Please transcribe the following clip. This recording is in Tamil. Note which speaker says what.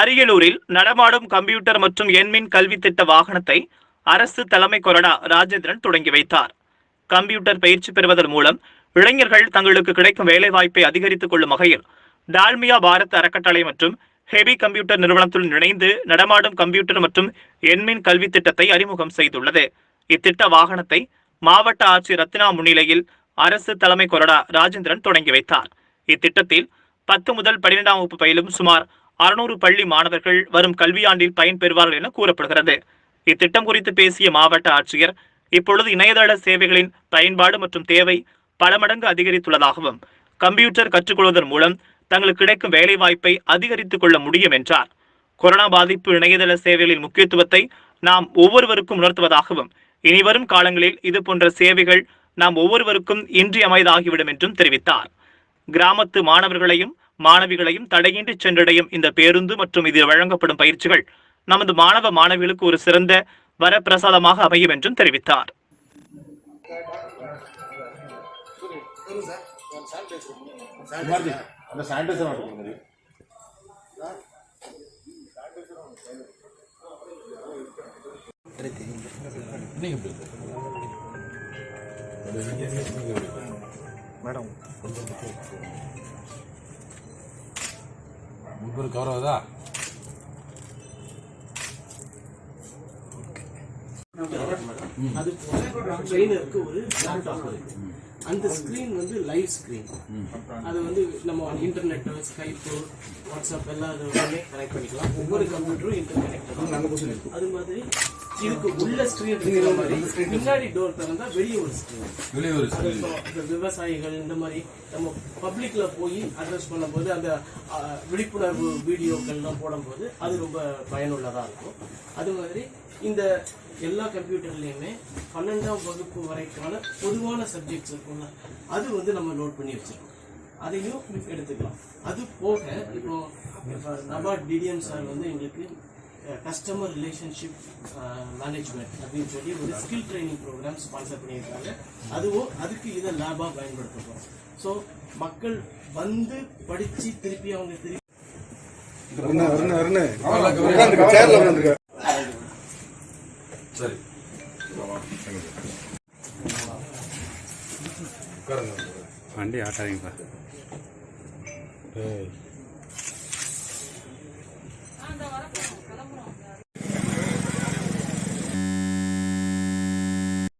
Speaker 1: அரியலூரில் நடமாடும் கம்ப்யூட்டர் மற்றும் எண்மின் கல்வி திட்ட வாகனத்தை அரசு தலைமை கொறடா ராஜேந்திரன் தொடங்கி வைத்தார். கம்ப்யூட்டர் பயிற்சி பெறுவதன் மூலம் இளைஞர்கள் தங்களுக்கு கிடைக்கும் வேலைவாய்ப்பை அதிகரித்துக் கொள்ளும் வகையில் டால்மியா பாரத் அறக்கட்டளை மற்றும் ஹெவி கம்ப்யூட்டர் நிறுவனத்துடன் இணைந்து நடமாடும் கம்ப்யூட்டர் மற்றும் எண்மின் கல்வி திட்டத்தை அறிமுகம் செய்துள்ளது. இத்திட்ட வாகனத்தை மாவட்ட ஆட்சியர் ரத்னா முன்னிலையில் அரசு தலைமை கொறடா ராஜேந்திரன் தொடங்கி வைத்தார். இத்திட்டத்தில் பத்து முதல் பன்னிரெண்டாம் வகுப்பு பயிலும் சுமார் அறுநூறு பள்ளி மாணவர்கள் வரும் கல்வியாண்டில் பயன்பெறுவார்கள் என கூறப்படுகிறது. இத்திட்டம் குறித்து பேசிய மாவட்ட ஆட்சியர் இப்பொழுது இணையதள சேவைகளின் பயன்பாடு மற்றும் தேவை பல மடங்கு அதிகரித்துள்ளதாகவும் கம்ப்யூட்டர் கற்றுக்கொள்வதன் மூலம் தங்களுக்கு கிடைக்கும் வேலைவாய்ப்பை அதிகரித்துக் கொள்ள முடியும் என்றார். கொரோனா பாதிப்பு இணையதள சேவைகளின் முக்கியத்துவத்தை நாம் ஒவ்வொருவருக்கும் உணர்த்துவதாகவும் இனிவரும் காலங்களில் இது போன்ற சேவைகள் நாம் ஒவ்வொருவருக்கும் இன்றியமைதாகிவிடும் என்றும் தெரிவித்தார். கிராமத்து மாணவர்களையும் மாணவிகளையும் தடையின்றி சென்றடையும் இந்த பேருந்து மற்றும் இதில் வழங்கப்படும் பயிற்சிகள் நமது மாணவ மாணவிகளுக்கு ஒரு சிறந்த வரப்பிரசாதமாக அமையும் என்றும் தெரிவித்தார்.
Speaker 2: குமார்ஜி முன்பு கவர் ஆகுதா
Speaker 3: அது ட்ரெயினருக்கு ஒரு லேப்டாப் இருக்கு. அந்த ஸ்க்ரீன் வந்து லைவ் ஸ்க்ரீன் அது வந்து நம்ம இன்டர்நெட் ஸ்கைப்பு வாட்ஸ்அப் எல்லா இதுவுமே கனெக்ட் பண்ணிக்கலாம். ஒவ்வொரு கம்ப்யூட்டரும் இன்டர்நெட் அது மாதிரி இதுக்கு உள்ள ஸ்க்ரீன் இருக்கிற மாதிரி பின்னாடி டோர் திறந்தா வெளியே ஒரு ஸ்க்ரீன்
Speaker 2: வெளியே ஒரு
Speaker 3: அது இந்த விவசாயிகள் இந்த மாதிரி நம்ம பப்ளிக்ல போய் அட்ரஸ் பண்ணும்போது அந்த விழிப்புணர்வு வீடியோக்கள்லாம் போடும்போது அது ரொம்ப பயனுள்ளதா இருக்கும். அது மாதிரி இந்த எல்லா கம்ப்யூட்டர்லயுமே பன்னெண்டாம் வகுப்பு வரைக்கான பொதுவான சப்ஜெக்ட்ஸ் இருக்கும்ல அது வந்து நம்ம நோட் பண்ணி வச்சிருக்கோம். அதையும் எடுத்துக்கலாம். அது போக இப்போ நபார்ட் டிடிஎம் சார் வந்து எங்களுக்கு கஸ்டமர் ரிலேஷன்ஷிப் மேனேஜ்மெண்ட் அப்படின்னு சொல்லி ஒரு ஸ்கில் ட்ரைனிங் ப்ரோக்ராம் ஸ்பான்சர் பண்ணியிருக்காங்க. அதுவும் அதுக்கு இதை லேபாக பயன்படுத்த போகிறோம் ஸோ மக்கள் வந்து படித்து திருப்பி அவங்க திருப்பி
Speaker 4: அருண் அருண்
Speaker 5: வண்டி ஆட்டாதீங்கப்பா
Speaker 4: டேய்